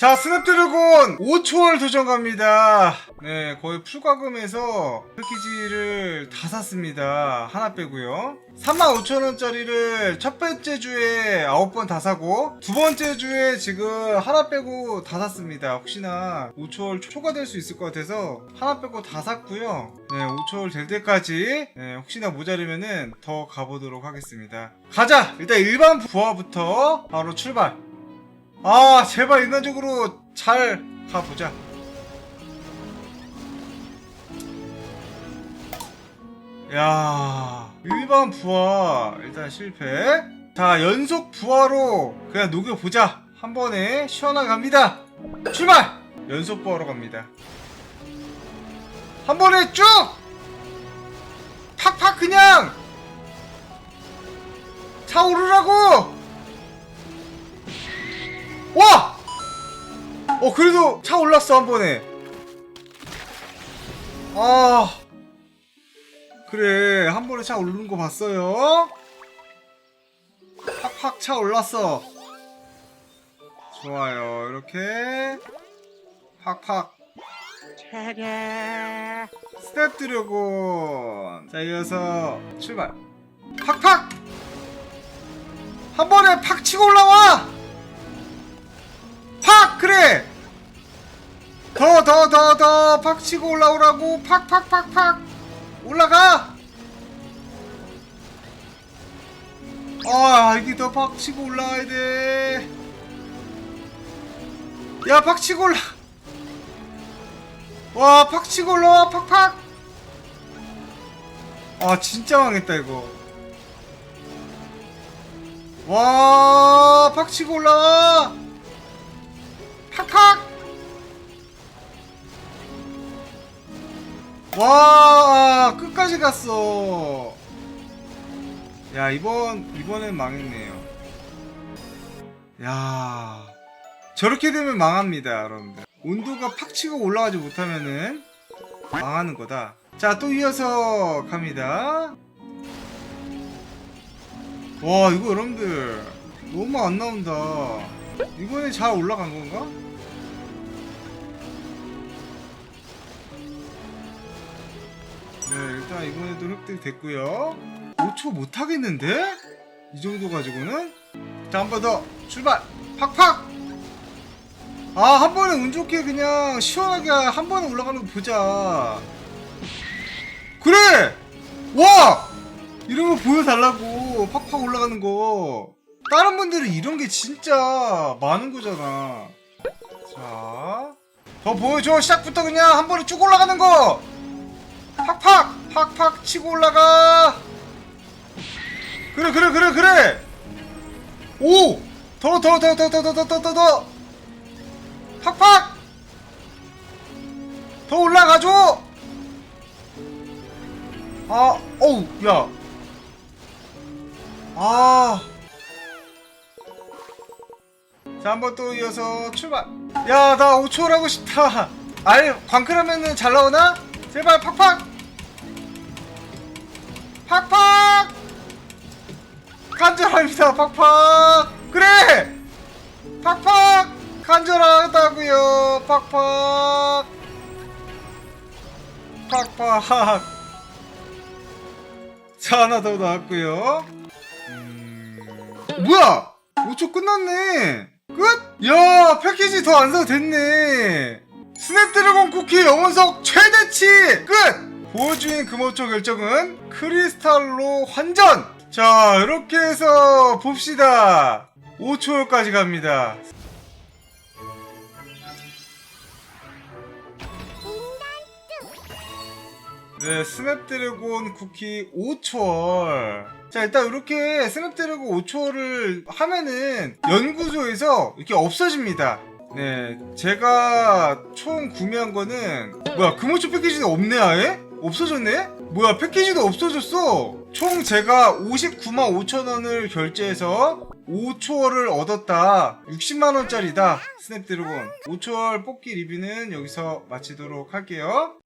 자, 스냅드래곤 5초월 도전 갑니다. 네, 거의 풀과금에서 패키지를 다 샀습니다. 하나 빼고요. 35,000원짜리를 첫 번째 주에 9번 다 사고, 두 번째 주에 지금 하나 빼고 다 샀습니다. 혹시나 5초월 초과될 수 있을 것 같아서 하나 빼고 다 샀고요. 네, 5초월 될 때까지, 네, 혹시나 모자르면은 더 가보도록 하겠습니다. 가자! 일단 일반 부하부터 바로 출발! 아 제발 인간적으로 잘 가보자. 야 일반 부하 일단 실패. 자 연속 부하로 그냥 녹여보자. 한 번에 시원하게 갑니다. 출발! 연속 부하로 갑니다. 한 번에 쭉! 팍팍 그냥! 차오르라고 와! 어, 그래도 차 올랐어, 한 번에. 아. 그래, 한 번에 차 오르는 거 봤어요? 팍팍 차 올랐어. 좋아요, 이렇게. 팍팍. 스텝 드래곤. 자, 이어서 출발. 팍팍! 한 번에 팍 치고 올라와! 팍! 그래! 더, 더, 더, 더, 팍 치고 올라오라고. 팍, 팍, 팍, 팍! 올라가! 아, 이게 더 팍 치고 올라와야 돼. 야, 팍 치고 올라. 와, 팍 치고 올라와, 팍, 팍! 아, 진짜 망했다, 이거. 와, 팍 치고 올라와! 팍팍! 와 끝까지 갔어. 야 이번 이번엔 망했네요. 야 저렇게 되면 망합니다, 여러분들. 온도가 팍 치고 올라가지 못하면은 망하는 거다. 자 또 이어서 갑니다. 와 이거 여러분들 너무 안 나온다. 이번에 잘 올라간 건가? 네, 일단 이번에도 획득 됐고요. 5초 못 하겠는데? 이 정도 가지고는? 자, 한 번 더 출발! 팍팍! 아, 한 번에 운 좋게 그냥 시원하게 한 번에 올라가는 거 보자. 그래! 와! 이런 거 보여달라고. 팍팍 올라가는 거. 다른 분들은 이런 게 진짜 많은 거잖아. 자. 더 보여줘. 시작부터 그냥 한 번에 쭉 올라가는 거! 팍팍! 팍팍 치고 올라가! 그래, 그래, 그래, 그래! 오! 더, 더, 더, 더, 더, 더, 더, 더, 더, 더! 팍팍! 더 올라가줘! 아, 어우, 야. 아. 자, 한번 또 이어서 출발. 야, 나 5초를 하고 싶다. 아니, 광클하면은 잘 나오나? 제발, 팍팍! 팍팍! 간절합니다, 팍팍! 그래! 팍팍! 간절하다고요 팍팍! 팍팍! 자, 하나 더 나왔고요 음... 뭐야! 5초 끝났네! 끝? 야, 패키지 더 안 사도 됐네! 스냅드래곤 쿠키 영원석 최대치! 끝! 보여주인 금호초 결정은 크리스탈로 환전! 자, 이렇게 해서 봅시다. 5초까지 갑니다. 네, 스냅드래곤 쿠키 5초월. 자, 일단 이렇게 스냅드래곤 5초월을 하면은 연구소에서 이렇게 없어집니다. 네, 제가 총 구매한 거는 뭐야, 금호초 패키지는 없네 아예? 없어졌네? 뭐야, 패키지도 없어졌어. 총 제가 59만 5천 원을 결제해서 5초월을 얻었다. 60만 원짜리다. 스냅드래곤 5초월 뽑기 리뷰는 여기서 마치도록 할게요.